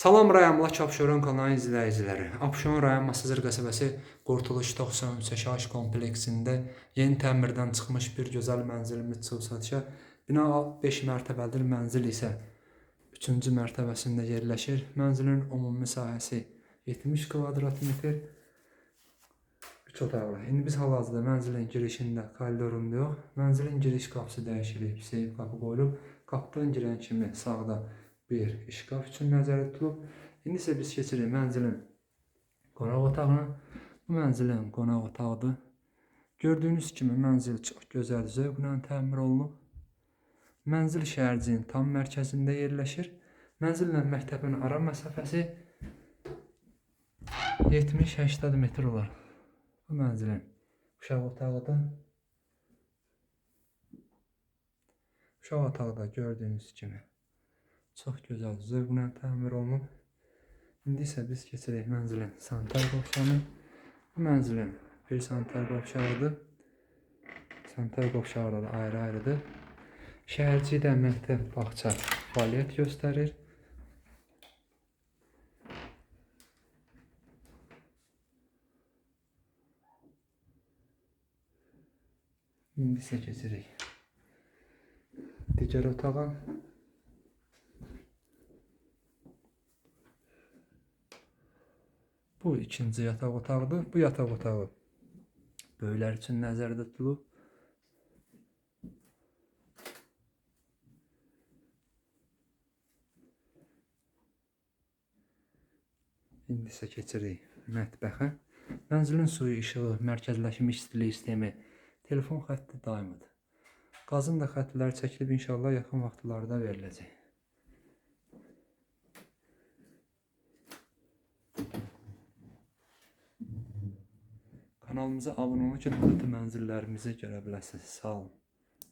Salam rayonla Çapşoran kanalı izləyiciləri. Abşeron rayon Masazır qəsəbəsi Qurtuluş 93 yaşayış kompleksində yeni təmirdən çıxmış bir gözəl mənzilimiz çıxıb satışa. Bina 5 mərtəbəlidir, mənzil isə 3-cü mərtəbəsində yerləşir. Mənzilin ümumi sahəsi 70 kvadrat metr. 3 otaqlı. İndi biz hal-hazırda mənzilin girişində koridorunda yox, mənzilin giriş qapısı dəyişilib, seyf qapı qoyulub. Qapıdan girən kimi sağda bir şkaf üçün nəzərdə tutulub. İndi isə biz keçirik mənzilin qonaq otağına. Bu mənzilin qonaq otağıdır. Gördüyünüz kimi mənzil çox gözəl zövqlə təmir olunub. Mənzil şəhərciyin tam mərkəzində yerləşir. Mənzillə məktəbin ara məsafəsi 70-80 metr olar. Bu mənzilin uşaq otağıdır. Uşaq otağı da gördüyünüz kimi çox gözəl zövqlə təmir olunub. İndi isə biz keçirik mənzilin sanitar qovşağına. Bu mənzilin bir sanitar qovşağıdır. Sanitar qovşağı da ayrı-ayrıdır. Şəhərcidə məktəb, bağça fəaliyyət göstərir. İndi isə keçirik digər otağa. Bu ikinci yataq otağıdır. Bu yataq otağı böyüklər üçün nəzərdə tutulub. İndi isə keçirik mətbəxə. Mənzilin suyu, işığı, mərkəzləşmiş istilik sistemi, telefon xətti daimidir. Qazın da xəttləri çəkilib inşallah yaxın vaxtlarda veriləcək. Kanalımıza abunə olun ki, növbəti mənzillərimizi görə biləsiniz. Sağ olun.